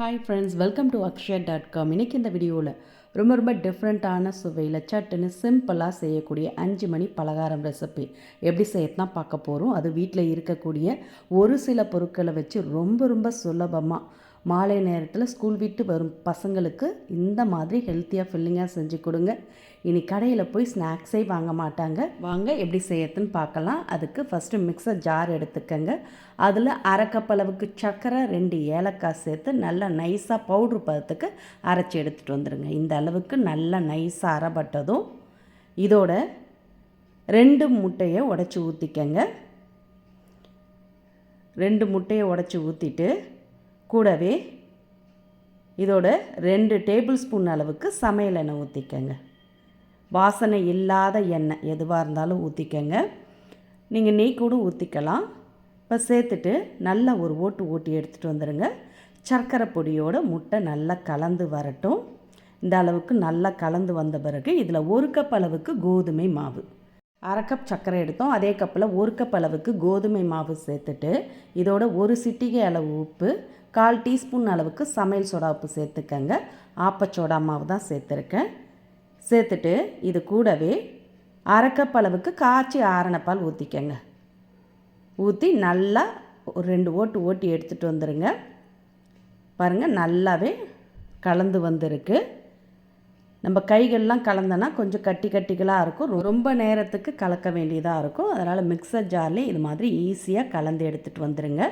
Hi friends welcome to Akshaya dot com இன்றைக்கி இந்த வீடியோவில் ரொம்ப ரொம்ப டிஃப்ரெண்ட்டான சுவையில் சட்டுன்னு சிம்பிளாக செய்யக்கூடிய அஞ்சு மணி பலகாரம் ரெசிபி எப்படி செய்யத்தான் பார்க்க போகிறோம் அது வீட்டில் இருக்கக்கூடிய ஒரு சில பொருட்களை வச்சு ரொம்ப ரொம்ப சுலபமாக மாலை நேரத்தில் ஸ்கூல் விட்டு வரும் பசங்களுக்கு இந்த மாதிரி ஹெல்த்தியாக ஃபில்லிங்காக செஞ்சு கொடுங்க. இனி கடையில் போய் ஸ்நாக்ஸே வாங்க மாட்டாங்க. வாங்க எப்படி செய்யறதுன்னு பார்க்கலாம். அதுக்கு ஃபஸ்ட்டு மிக்சர் ஜார் எடுத்துக்கங்க. அதில் அரை கப் அளவுக்கு சர்க்கரை ரெண்டு ஏலக்காய் சேர்த்து நல்லா நைஸாக பவுட்ரு பதத்துக்கு அரைச்சி எடுத்துகிட்டு வந்துடுங்க இந்த அளவுக்கு நல்லா நைஸாக அரைப்பட்டதும் இதோட ரெண்டு முட்டையை உடச்சி ஊற்றிக்கங்க ரெண்டு முட்டையை உடச்சி ஊற்றிட்டு கூடவே இதோட ரெண்டு டேபிள் ஸ்பூன் அளவுக்கு சமையல் எண்ணெய் ஊற்றிக்கங்க வாசனை இல்லாத எண்ணெய் எதுவாக இருந்தாலும் ஊற்றிக்கங்க நீங்கள் நெய் கூட ஊற்றிக்கலாம் இப்போ சேர்த்துட்டு நல்லா ஒரு ஓட்டு ஓட்டி எடுத்துகிட்டு வந்துடுங்க சர்க்கரை பொடியோட முட்டை நல்லா கலந்து வரட்டும். இந்த அளவுக்கு நல்லா கலந்து வந்த பிறகு இதில் ஒரு கப் அளவுக்கு கோதுமை மாவு. அரை கப் சர்க்கரை எடுத்தோம். அதே கப்பில் ஒரு கப் அளவுக்கு கோதுமை மாவு சேர்த்துட்டு இதோட ஒரு சிட்டிகை அளவு உப்பு கால் டீஸ்பூன் அளவுக்கு சமையல் சோடா உப்பு சேர்த்துக்கங்க. ஆப்பச்சோடா மாவு தான் சேர்த்துருக்கேன். சேர்த்துட்டு இது கூடவே அரை கப் அளவுக்கு காய்ச்சி ஆரணப்பால் ஊற்றிக்கங்க ஊற்றி நல்லா ஒரு ரெண்டு ஓட்டு ஓட்டி எடுத்துகிட்டு வந்துடுங்க பாருங்கள் நல்லாவே கலந்து வந்திருக்கு. நம்ம கைகள்லாம் கலந்தோன்னா கொஞ்சம் கட்டி கட்டிகளாக இருக்கும். ரொம்ப நேரத்துக்கு கலக்க வேண்டியதாக இருக்கும். அதனால் மிக்சர் ஜார்லேயே இது மாதிரி ஈஸியாக கலந்து எடுத்துகிட்டு வந்துடுங்க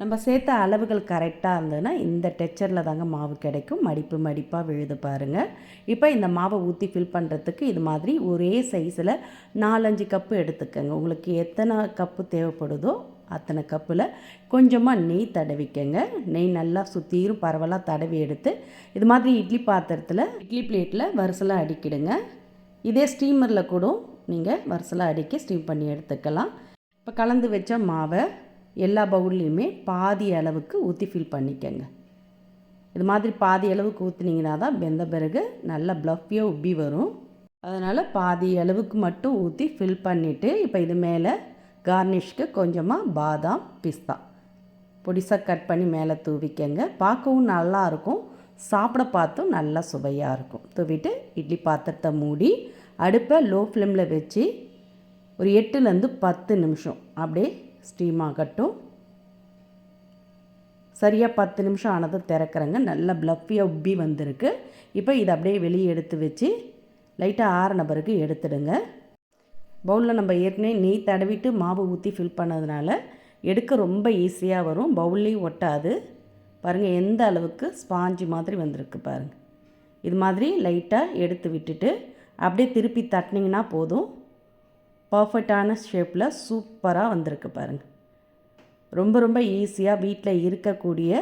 நம்ம சேர்த்த அளவுகள் கரெக்டாக இருந்ததுன்னா இந்த டெக்சரில் தாங்க மாவு கிடைக்கும். மடிப்பு மடிப்பாக விழுது பாருங்கள் இப்போ இந்த மாவை ஊற்றி ஃபில் பண்ணுறதுக்கு இது மாதிரி ஒரே சைஸில் நாலஞ்சு கப்பு எடுத்துக்கோங்க. உங்களுக்கு எத்தனை கப்பு தேவைப்படுதோ அத்தனை கப்பில் கொஞ்சமாக நெய் தடவிக்கங்க. நெய் நல்லா சுற்றியும் பரவலாக தடவி எடுத்து இது மாதிரி இட்லி பாத்திரத்தில் இட்லி பிளேட்டில் வரிசலாக அடிக்கிடுங்க. இதே ஸ்டீமரில் கூட நீங்கள் வரிசலாக அடிக்க ஸ்டீம் பண்ணி எடுத்துக்கலாம். இப்போ கலந்து வச்ச மாவை எல்லா பவுல்லையுமே பாதி அளவுக்கு ஊற்றி ஃபில் பண்ணிக்கங்க. இது மாதிரி பாதி அளவுக்கு ஊற்றுனீங்கன்னா தான் வெந்த பிறகு நல்லா ப்ளஃபியாக உப்பி வரும். அதனால் பாதி அளவுக்கு மட்டும் ஊற்றி ஃபில் பண்ணிவிட்டு இப்போ இது மேலே கார்னிஷ்க்கு கொஞ்சமாக பாதாம் பிஸ்தா. பொடிசாக கட் பண்ணி மேலே தூவிக்கங்க. பார்க்கவும் நல்லாயிருக்கும் சாப்பிட பார்த்தும் நல்லா சுவையாக இருக்கும். தூவிட்டு இட்லி பாத்திரத்தை மூடி அடுப்பை லோ ஃப்ளேமில் வச்சு ஒரு எட்டுலேருந்து பத்து நிமிஷம் அப்படியே ஸ்டீம் ஆகட்டும். சரியாக பத்து நிமிஷம் ஆனதும் திறக்கிறேங்க. நல்லா ப்ளஃபியாக உப்பி வந்திருக்கு. இப்போ இதை அப்படியே வெளியே எடுத்து வச்சு லைட்டாக ஆறின பிறகு எடுத்துடுங்க. பவுலில் நம்ம ஏற்கனவே நெய் தடவிட்டு மாவு ஊற்றி ஃபில் பண்ணதுனால எடுக்க ரொம்ப ஈஸியாக வரும். பவுல்லையும் ஒட்டாது. பாருங்கள் எந்த அளவுக்கு ஸ்பாஞ்சு மாதிரி வந்திருக்கு பாருங்கள் இது மாதிரி லைட்டாக எடுத்து விட்டுட்டு அப்படியே திருப்பி தட்டினீங்கன்னா போதும். பர்ஃபெக்டான ஷேப்பில் சூப்பராக வந்திருக்கு பாருங்கள் ரொம்ப ரொம்ப ஈஸியாக வீட்டில் இருக்கக்கூடிய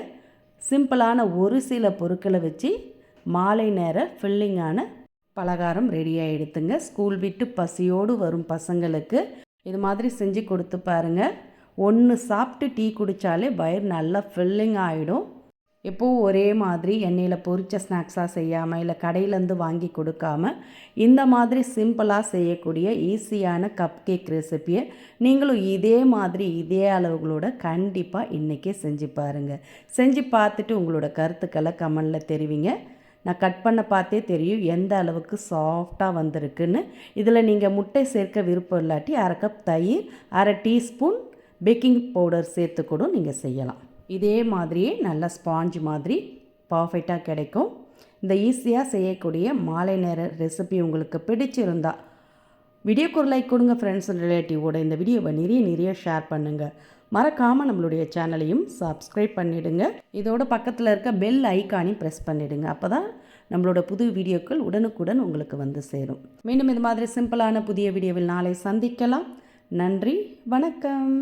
சிம்பிளான ஒரு சில பொருட்களை வச்சு மாலை நேர ஃபில்லிங்கான பலகாரம் ரெடியாக எடுத்துங்க. ஸ்கூல் விட்டு பசியோடு வரும் பசங்களுக்கு இது மாதிரி செஞ்சு கொடுத்து பாருங்கள் ஒன்று சாப்பிட்டு டீ குடித்தாலே வயிறு நல்லா ஃபில்லிங் ஆகிடும் எப்போவும் ஒரே மாதிரி எண்ணெயில் பொரிச்ச ஸ்நாக்ஸாக செய்யாமல் இல்லை கடையிலேருந்து வாங்கி கொடுக்காம இந்த மாதிரி சிம்பிளாக செய்யக்கூடிய ஈஸியான கப் கேக் ரெசிப்பியை நீங்களும் இதே மாதிரி இதே அளவுகளோட கண்டிப்பாக இன்றைக்கே செஞ்சு பாருங்கள் செஞ்சு பார்த்துட்டு உங்களோட கருத்துக்களை கமெண்டில் தெரிவிங்க. நான் கட் பண்ண பார்த்தே தெரியும் எந்த அளவுக்கு சாஃப்டாக வந்திருக்குன்னு. இதில் நீங்கள் முட்டை சேர்க்க விருப்பம் இல்லாட்டி அரை கப் தயிர் அரை டீஸ்பூன் பேக்கிங் பவுடர் சேர்த்து கூட நீங்கள் செய்யலாம். இதே மாதிரியே நல்ல ஸ்பாஞ்ச் மாதிரி பர்ஃபெக்டாக கிடைக்கும். இந்த ஈஸியாக செய்யக்கூடிய மாலை நேர ரெசிபி உங்களுக்கு பிடிச்சிருந்தா வீடியோக்கு ஒரு லைக் கொடுங்க ஃப்ரெண்ட்ஸ் ரிலேட்டிவோட இந்த வீடியோவை நிறைய நிறைய ஷேர் பண்ணுங்கள் மறக்காமல் நம்மளுடைய சேனலையும் சப்ஸ்கிரைப் பண்ணிவிடுங்க இதோட பக்கத்தில் இருக்க பெல் ஐக்கானையும் ப்ரெஸ் பண்ணிவிடுங்க அப்போ தான் நம்மளோட புது வீடியோக்கள் உடனுக்குடன் உங்களுக்கு வந்து சேரும். மீண்டும் இது மாதிரி சிம்பிளான புதிய வீடியோவில் நாளை சந்திக்கலாம். நன்றி வணக்கம்.